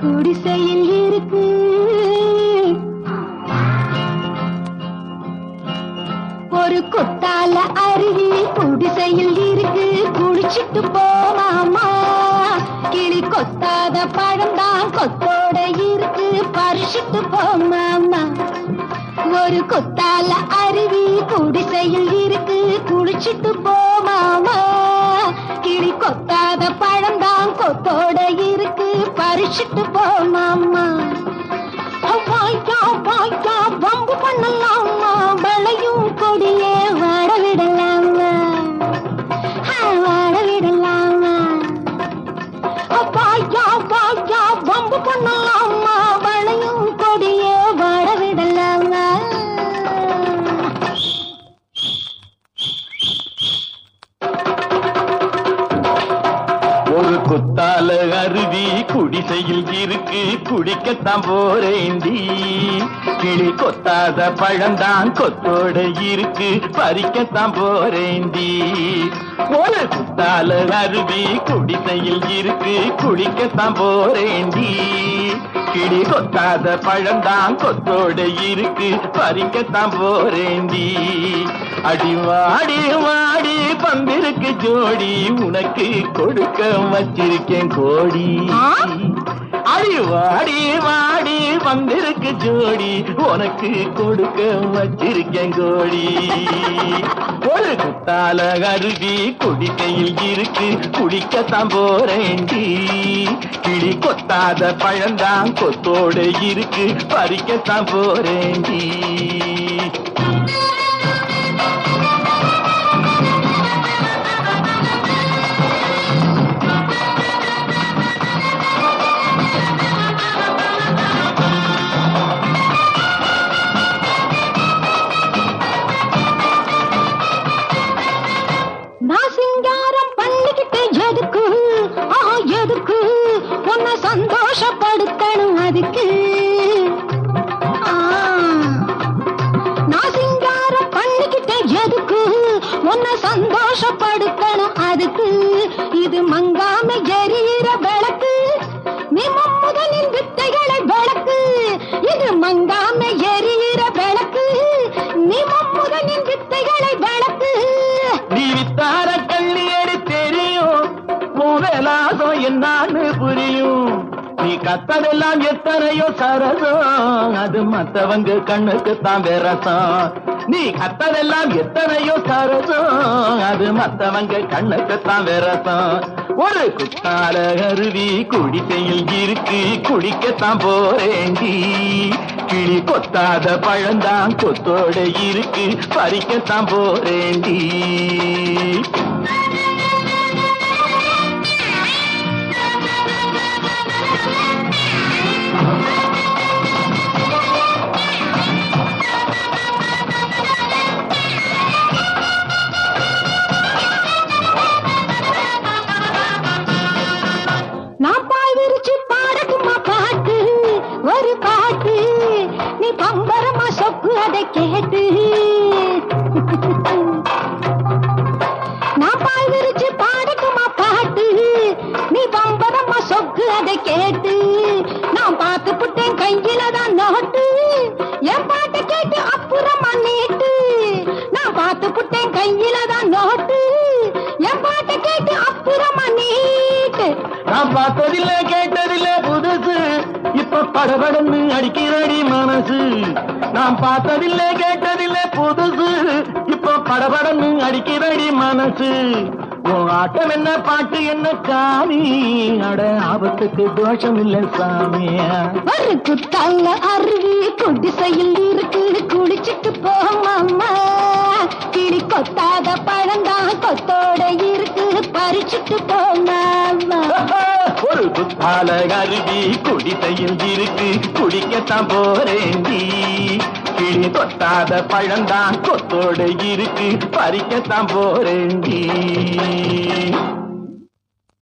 குடிசையில் இருக்கு ஒரு கொத்தால அருவி குடிசையில் இருக்கு குடிச்சிட்டு போலாமா கிளி கொத்தாத பழம் தான் கொத்தோட இருக்கு பறிச்சிட்டு போமாமா ஒரு கொத்தால அருவி குடிசையில் இருக்கு. குளிச்சிட்டு போமாமா கிளி கொத்தாத பழம்தான் கொத்தோட இருக்கு. பறிச்சிட்டு போமாமா குத்தால அருவி குடிசையில் இருக்கு. குடிக்கத்தான் போறேந்தி கிளி கொத்தாத பழந்தான் கொத்தோட இருக்கு. பறிக்கத்தான் போறேந்தி ஒரு குத்தால அருவி குடிசையில் இருக்கு. குடிக்கத்தான் போறேந்தி கிளி கொத்தாத பழந்தான் கொத்தோட இருக்கு. பறிக்கத்தான் போறேந்தி அடிவாடிவா பந்திருக்கு ஜோடி உனக்கு கொடுக்க வச்சிருக்கேன் கோடி? அடி வாடி வாடி வந்திருக்கு ஜோடி உனக்கு கொடுக்க வச்சிருக்கேன் கோடி. ஒரு குத்தால அருவி குடிக்கையில் இருக்கு குடிக்கத்தான் போறேண்டி கிளி கொத்தாத பழந்தான் கொத்தோட இருக்கு பறிக்கத்தான் போறேண்டி உன்னை சந்தோஷப்படுத்தணும் அதுக்கு. இது மங்காம எரியிற விளக்கு. நீ முதலின் வித்தைகளை விளக்கு. இது மங்காம எரியிற விளக்கு. நீ முதலின் வித்தைகளை விளக்கு. நீ வித்தார கள்ளியடி தெரியும். என்ன கத்ததெல்லாம் எத்தனையோ சரசம். அது மத்தவங்க கண்ணுக்கு தான் விரசம். நீ கத்ததெல்லாம் எத்தனையோ சரசம். அது மத்தவங்க கண்ணுக்கு தான் விரசம். ஒரு குத்தால அருவி குடிசையில் இருக்கு. குடிக்கத்தான் போறேண்டி. கிளி கொத்தாத பழந்தான் கொத்தோட இருக்கு. பறிக்கத்தான் போறேண்டி. கையில தான் நோட்டு. என் பாட்டை கேட்டு அப்புறமா நீட்டு. நான் பார்த்ததில்ல கேட்டதில்ல புதுசு. இப்ப படபடன்னு அடிக்கிறடி மனசு. நான் பார்த்ததில்ல கேட்டதில்ல புதுசு. இப்ப படபடன்னு அடிக்கிறடி மனசு. உன் ஆட்டம் என்ன பாட்டு என்ன காமி அட ஆபத்துக்கு தோஷம் இல்ல சாமியா ஒரு குத்தால அருவி குடிசையில் இருக்கு. குடிச்சிட்டு போமாமா கிளி கொத்தாத பழந்தான் கொத்தோட இருக்கு. பறிச்சிட்டு போமாமா ஒரு புத்தால அருவி குடிசையில் இருக்கு. குடிக்கத்தான் போறேண்டி தொட்டாத பழந்தான் கொத்தோடு இருக்கு பறிக்கத்தான் போறேண்டி